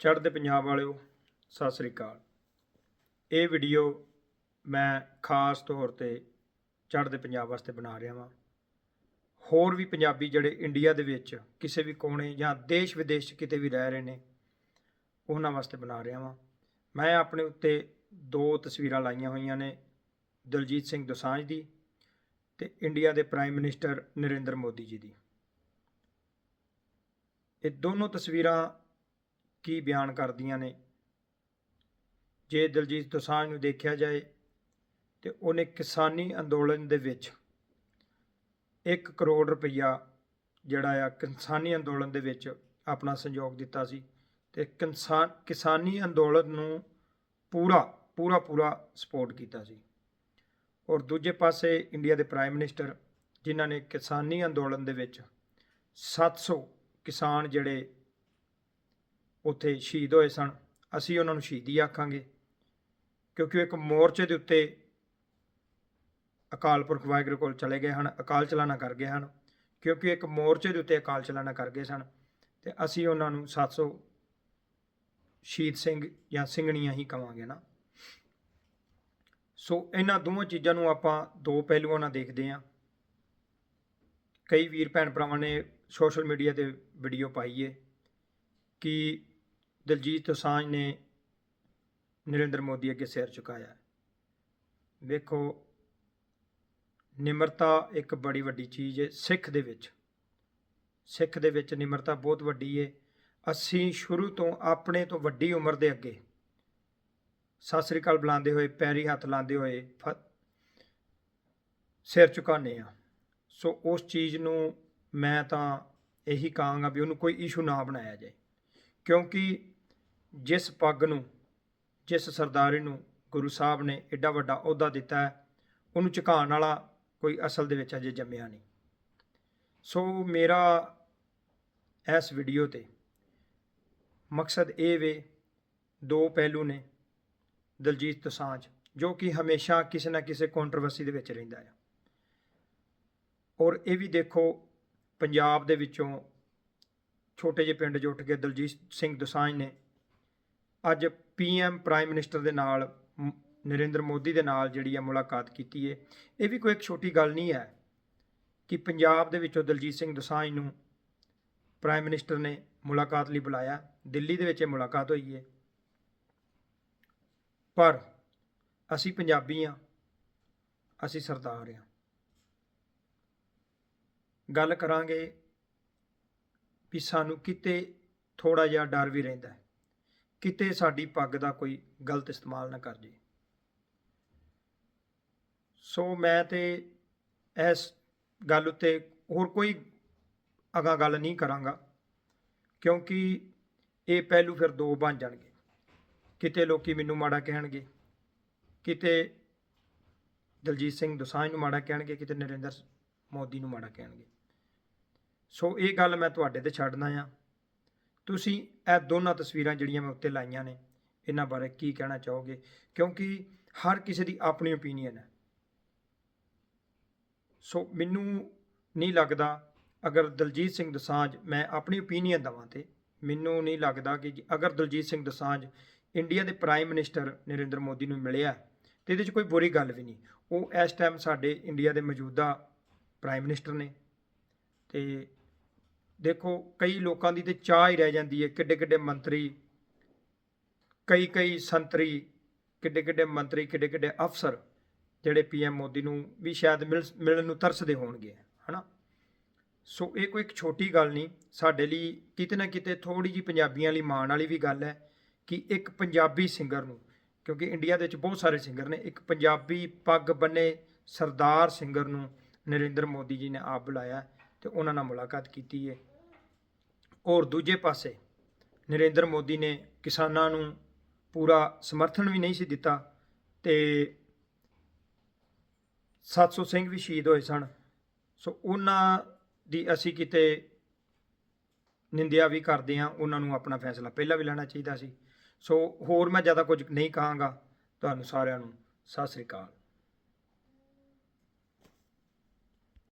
ਚੜ੍ਹਦੇ ਪੰਜਾਬ ਵਾਲਿਓ, ਸਤਿ ਸ੍ਰੀ ਅਕਾਲ। ਇਹ ਵੀਡੀਓ ਮੈਂ ਖਾਸ ਤੌਰ ਤੇ ਚੜ੍ਹਦੇ ਪੰਜਾਬ ਵਾਸਤੇ ਬਣਾ ਰਿਹਾ ਹਾਂ ਹੋਰ ਵੀ ਪੰਜਾਬੀ ਜਿਹੜੇ ਇੰਡੀਆ ਦੇ ਵਿੱਚ ਕਿਸੇ ਵੀ ਕੋਨੇ ਜਾਂ ਦੇਸ਼ ਵਿਦੇਸ਼ 'ਚ ਕਿਤੇ ਵੀ ਰਹਿ ਰਹੇ ਨੇ, ਉਹਨਾਂ ਵਾਸਤੇ ਬਣਾ ਰਿਹਾ ਹਾਂ ਮੈਂ ਆਪਣੇ ਉੱਤੇ ਦੋ ਤਸਵੀਰਾਂ ਲਾਈਆਂ ਹੋਈਆਂ ਨੇ ਦਲਜੀਤ ਸਿੰਘ ਦੋਸਾਂਝ ਦੀ ਤੇ ਇੰਡੀਆ ਦੇ ਪ੍ਰਾਈਮ ਮਿਨਿਸਟਰ ਨਰਿੰਦਰ ਮੋਦੀ ਜੀ ਦੀ। ਇਹ ਦੋਨੋਂ ਤਸਵੀਰਾਂ ਕੀ ਬਿਆਨ ਕਰਦੀਆਂ ਨੇ? ਜੇ ਦਲਜੀਤ ਦੋਸਾਂਝ ਨੂੰ ਦੇਖਿਆ ਜਾਏ ਤੇ ਉਹਨੇ ਕਿਸਾਨੀ ਅੰਦੋਲਨ ਦੇ ਵਿੱਚ 1 ਕਰੋੜ ਰੁਪਈਆ ਜਿਹੜਾ ਆ ਕਿਸਾਨੀ ਅੰਦੋਲਨ ਦੇ ਵਿੱਚ ਆਪਣਾ ਸਹਿਯੋਗ ਦਿੱਤਾ ਸੀ ਤੇ ਕਿਸਾਨ ਕਿਸਾਨੀ ਅੰਦੋਲਨ ਨੂੰ ਪੂਰਾ ਪੂਰਾ ਪੂਰਾ ਸਪੋਰਟ ਕੀਤਾ ਸੀ। ਔਰ ਦੂਜੇ ਪਾਸੇ ਇੰਡੀਆ ਦੇ ਪ੍ਰਾਈਮ ਮਿਨਿਸਟਰ ਜਿਨ੍ਹਾਂ ਨੇ ਕਿਸਾਨੀ ਅੰਦੋਲਨ ਦੇ ਵਿੱਚ 700 ਕਿਸਾਨ ਜਿਹੜੇ ਉੱਥੇ ਸ਼ਹੀਦ ਹੋਏ ਸਨ। ਅਸੀਂ ਉਹਨਾਂ ਨੂੰ ਸ਼ਹੀਦੀ ਆਖਾਂਗੇ। ਕਿਉਂਕਿ ਉਹ ਇੱਕ ਮੋਰਚੇ ਦੇ ਉੱਤੇ ਅਕਾਲ ਪੁਰਖ ਵਾਹਿਗੁਰੂ ਕੋਲ ਚਲੇ ਗਏ ਹਨ, ਅਕਾਲ ਚਲਾਣਾ ਕਰ ਗਏ ਹਨ। ਕਿਉਂਕਿ ਇੱਕ ਮੋਰਚੇ ਦੇ ਉੱਤੇ ਅਕਾਲ ਚਲਾਣਾ ਕਰ ਗਏ ਸਨ। ਤੇ ਅਸੀਂ ਉਹਨਾਂ ਨੂੰ 700 ਸ਼ਹੀਦ ਸਿੰਘ ਜਾਂ ਸਿੰਘਣੀਆਂ ਹੀ ਕਵਾਂਗੇ ਨਾ। ਸੋ ਇਹਨਾਂ ਦੋਵਾਂ ਚੀਜ਼ਾਂ ਨੂੰ ਆਪਾਂ ਦੋ ਪਹਿਲੂਆਂ ਨਾਲ ਦੇਖਦੇ ਹਾਂ। ਕਈ ਵੀਰ ਭੈਣ ਭਰਾਵਾਂ ਨੇ ਸੋਸ਼ਲ ਮੀਡੀਆ ਤੇ ਵੀਡੀਓ ਪਾਈ ਏ ਕਿ ਦਿਲਜੀਤ ਦੋਸਾਂਝ ਨੇ ਨਰਿੰਦਰ ਮੋਦੀ ਅੱਗੇ ਸਿਰ ਝੁਕਾਇਆ। ਵੇਖੋ, ਨਿਮਰਤਾ ਇੱਕ ਬੜੀ ਵੱਡੀ ਚੀਜ਼ ਹੈ ਸਿੱਖ ਦੇ ਵਿੱਚ। ਸਿੱਖ ਦੇ ਵਿੱਚ ਨਿਮਰਤਾ ਬਹੁਤ ਵੱਡੀ ਹੈ ਅਸੀਂ ਸ਼ੁਰੂ ਤੋਂ ਆਪਣੇ ਤੋਂ ਵੱਡੀ ਉਮਰ ਦੇ ਅੱਗੇ ਸਤਿ ਸ੍ਰੀ ਅਕਾਲ ਬੁਲਾਉਂਦੇ ਹੋਏ, ਪੈਰੀ ਹੱਥ ਲਾਉਂਦੇ ਹੋਏ ਫ- ਸਿਰ ਝੁਕਾਉਂਦੇ ਆ ਸੋ ਉਸ ਚੀਜ਼ ਨੂੰ ਮੈਂ ਤਾਂ ਇਹੀ ਕਹਾਂਗਾ ਵੀ ਉਹਨੂੰ ਕੋਈ ਇਸ਼ੂ ਨਾ ਬਣਾਇਆ ਜਾਏ। ਕਿਉਂਕਿ ਜਿਸ ਪੱਗ ਨੂੰ, ਜਿਸ ਸਰਦਾਰੀ ਨੂੰ ਗੁਰੂ ਸਾਹਿਬ ਨੇ ਐਡਾ ਵੱਡਾ ਅਹੁਦਾ ਦਿੱਤਾ ਹੈ, ਉਹਨੂੰ ਝੁਕਾਉਣ ਵਾਲਾ ਕੋਈ ਅਸਲ ਦੇ ਵਿੱਚ ਅਜੇ ਜੰਮਿਆ ਨਹੀਂ। ਸੋ ਮੇਰਾ ਇਸ ਵੀਡੀਓ ਤੇ ਮਕਸਦ ਇਹ ਵੇ, ਦੋ ਪਹਿਲੂ ਨੇ ਦਲਜੀਤ ਦੋਸਾਂਝ, ਜੋ ਕਿ ਹਮੇਸ਼ਾ ਕਿਸੇ ਨਾ ਕਿਸੇ ਕੰਟਰੋਵਰਸੀ ਦੇ ਵਿੱਚ ਰਹਿੰਦਾ ਹੈ ਔਰ ਇਹ ਵੀ ਦੇਖੋ, ਪੰਜਾਬ ਦੇ ਵਿੱਚੋਂ ਛੋਟੇ ਜਿਹੇ ਪਿੰਡ 'ਚ ਉੱਠ ਕੇ ਦਲਜੀਤ ਸਿੰਘ ਦੋਸਾਂਝ ਨੇ ਅੱਜ ਪੀਐਮ ਪ੍ਰਾਈਮ ਮਿਨਿਸਟਰ ਦੇ ਨਾਲ ਨਰਿੰਦਰ ਮੋਦੀ ਦੇ ਨਾਲ ਜਿਹੜੀ ਆ ਮੁਲਾਕਾਤ ਕੀਤੀ ਹੈ ਇਹ ਵੀ ਕੋਈ ਇੱਕ ਛੋਟੀ ਗੱਲ ਨਹੀਂ ਹੈ ਕਿ ਪੰਜਾਬ ਦੇ ਵਿੱਚੋਂ ਦਲਜੀਤ ਸਿੰਘ ਦਸਾਂਝ ਨੂੰ ਪ੍ਰਾਈਮ ਮਿਨਿਸਟਰ ਨੇ ਮੁਲਾਕਾਤ ਲਈ ਬੁਲਾਇਆ। ਦਿੱਲੀ ਦੇ ਵਿੱਚ ਇਹ ਮੁਲਾਕਾਤ ਹੋਈ ਹੈ ਪਰ ਅਸੀਂ ਪੰਜਾਬੀ ਹਾਂ ਅਸੀਂ ਸਰਦਾਰ ਹਾਂ ਗੱਲ ਕਰਾਂਗੇ ਵੀ ਸਾਨੂੰ ਕਿਤੇ ਥੋੜਾ ਜਿਹਾ ਡਰ ਵੀ ਰਹਿੰਦਾ ਹੈ। ਕਿਤੇ ਸਾਡੀ ਪੱਗ ਦਾ ਕੋਈ ਗਲਤ ਇਸਤੇਮਾਲ ਨਾ ਕਰ ਜੇ। ਸੋ ਮੈਂ ਤੇ ਇਸ ਗੱਲ ਉੱਤੇ ਹੋਰ ਕੋਈ ਅਗਾ ਗੱਲ ਨਹੀਂ ਕਰਾਂਗਾ, ਕਿਉਂਕਿ ਇਹ ਪਹਿਲੂ ਫਿਰ ਦੋ ਬਣ ਜਾਣਗੇ। ਕਿਤੇ ਲੋਕੀ ਮੈਨੂੰ ਮਾੜਾ ਕਹਿਣਗੇ, ਕਿਤੇ ਦਲਜੀਤ ਸਿੰਘ ਦੋਸਾਂਝ ਨੂੰ ਮਾੜਾ ਕਹਿਣਗੇ, ਕਿਤੇ ਨਰਿੰਦਰ ਮੋਦੀ ਨੂੰ ਮਾੜਾ ਕਹਿਣਗੇ। ਸੋ ਇਹ ਗੱਲ ਮੈਂ ਤੁਹਾਡੇ ਤੇ ਛੱਡਦਾ ਆ। ਤੁਸੀਂ ਇਹ ਦੋਨਾਂ ਤਸਵੀਰਾਂ ਜਿਹੜੀਆਂ ਮੈਂ ਉੱਤੇ ਲਾਈਆਂ ਨੇ, ਇਹਨਾਂ ਬਾਰੇ ਕੀ ਕਹਿਣਾ ਚਾਹੋਗੇ? ਕਿਉਂਕਿ ਹਰ ਕਿਸੇ ਦੀ ਆਪਣੀ ਓਪੀਨੀਅਨ ਹੈ। ਸੋ ਮੈਨੂੰ ਨਹੀਂ ਲੱਗਦਾ, ਅਗਰ ਦਲਜੀਤ ਸਿੰਘ ਦੋਸਾਂਝ ਮੈਂ ਆਪਣੀ ਓਪੀਨੀਅਨ ਦਵਾਂ ਤੇ, ਮੈਨੂੰ ਨਹੀਂ ਲੱਗਦਾ ਕਿ ਅਗਰ ਦਲਜੀਤ ਸਿੰਘ ਦੋਸਾਂਝ ਇੰਡੀਆ ਦੇ ਪ੍ਰਾਈਮ ਮਿਨਿਸਟਰ ਨਰਿੰਦਰ ਮੋਦੀ ਨੂੰ ਮਿਲਿਆ ਤੇ ਇਹਦੇ 'ਚ ਕੋਈ ਬੁਰੀ ਗੱਲ ਵੀ ਨਹੀਂ। ਉਹ ਇਸ ਟਾਈਮ ਸਾਡੇ ਇੰਡੀਆ ਦੇ ਮੌਜੂਦਾ ਪ੍ਰਾਈਮ ਮਿਨਿਸਟਰ ਨੇ, ਤੇ ਦੇਖੋ, ਕਈ ਲੋਕਾਂ ਦੀ ਤੇ ਚਾਹ ਹੀ ਰਹਿ ਜਾਂਦੀ ਹੈ। ਕਿੱਡੇ ਕਿੱਡੇ ਮੰਤਰੀ, ਕਈ ਕਈ ਸੰਤਰੀ, ਕਿੱਡੇ ਕਿੱਡੇ ਮੰਤਰੀ, ਕਿੱਡੇ ਕਿੱਡੇ ਅਫਸਰ ਜਿਹੜੇ ਪੀਐਮ ਮੋਦੀ ਨੂੰ ਵੀ ਸ਼ਾਇਦ ਮਿਲ, ਮਿਲਣ ਨੂੰ ਤਰਸਦੇ ਹੋਣਗੇ, ਹਨਾ? ਸੋ ਇਹ ਕੋਈ ਇੱਕ ਛੋਟੀ ਗੱਲ ਨਹੀਂ। ਸਾਡੇ ਲਈ ਕਿਤੇ ਨਾ ਕਿਤੇ ਥੋੜੀ ਜੀ ਪੰਜਾਬੀਆਂ ਲਈ ਮਾਣ ਵਾਲੀ ਵੀ ਗੱਲ ਹੈ ਕਿ ਇੱਕ ਪੰਜਾਬੀ ਸਿੰਗਰ ਨੂੰ, ਕਿਉਂਕਿ ਇੰਡੀਆ ਦੇ ਵਿੱਚ ਬਹੁਤ ਸਾਰੇ ਸਿੰਗਰ ਨੇ, ਇੱਕ ਪੰਜਾਬੀ ਪੱਗ ਬੰਨੇ ਸਰਦਾਰ ਸਿੰਗਰ ਨੂੰ ਨਰਿੰਦਰ ਮੋਦੀ ਜੀ ਨੇ ਆਪ ਬੁਲਾਇਆ। ਤੇ ਉਹਨਾਂ ਨਾਲ ਮੁਲਾਕਾਤ ਕੀਤੀ ਹੈ ਔਰ ਦੂਜੇ ਪਾਸੇ ਨਰਿੰਦਰ ਮੋਦੀ ਨੇ ਕਿਸਾਨਾਂ ਨੂੰ ਪੂਰਾ ਸਮਰਥਨ ਵੀ ਨਹੀਂ ਸੀ ਦਿੱਤਾ ਤੇ 700 ਸਿੰਘ ਵੀ ਸ਼ਹੀਦ ਹੋਏ ਸਨ। ਸੋ ਉਹਨਾਂ ਦੀ ਅਸੀਂ ਕਿਤੇ ਨਿੰਦਿਆ ਵੀ ਕਰਦੇ ਹਾਂ, ਉਹਨਾਂ ਨੂੰ ਆਪਣਾ ਫੈਸਲਾ ਪਹਿਲਾਂ ਵੀ ਲੈਣਾ ਚਾਹੀਦਾ ਸੀ। ਸੋ ਹੋਰ ਮੈਂ ਜ਼ਿਆਦਾ ਕੁਝ ਨਹੀਂ ਕਹਾਂਗਾ। ਤੁਹਾਨੂੰ ਸਾਰਿਆਂ ਨੂੰ ਸਤਿ ਸ੍ਰੀ ਅਕਾਲ।